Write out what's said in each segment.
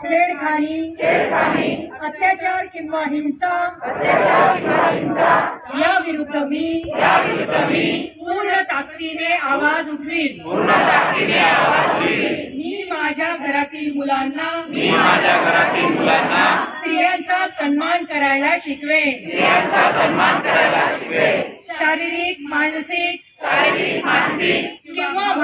छेडखानी अत्याचार किंवा हिंसा या विरुद्ध मी पूर्ण ताकदीने आवाज उठवीन. मी माझ्या घरातील मुलांना मी माझ्या घरातील मुलांना स्त्रियांचा सन्मान करायला शिकवेन. स्त्रियांचा सन्मान करायला शिकवेन. शारीरिक मानसिक शारीरिक मानसिक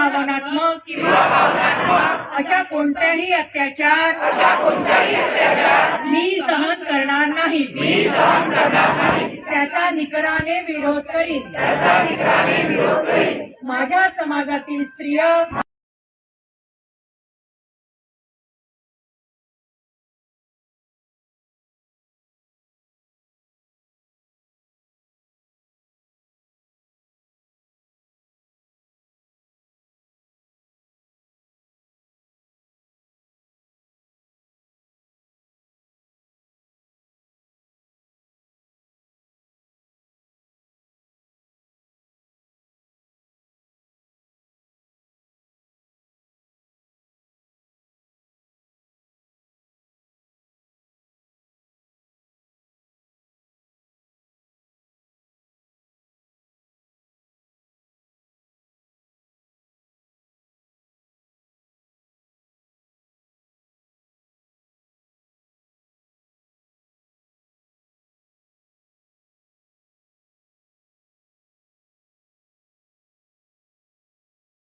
भावनात्मक किंवा भावनात्मक अशा कोणत्याही अत्याचार अशा कोणत्याही अत्याचार मी सहन करणार नाही. मी सहन करणार नाही. त्याचा निकराने विरोध करीन. त्याचा निकराने विरोध करेन. माझ्या समाजातील स्त्रिया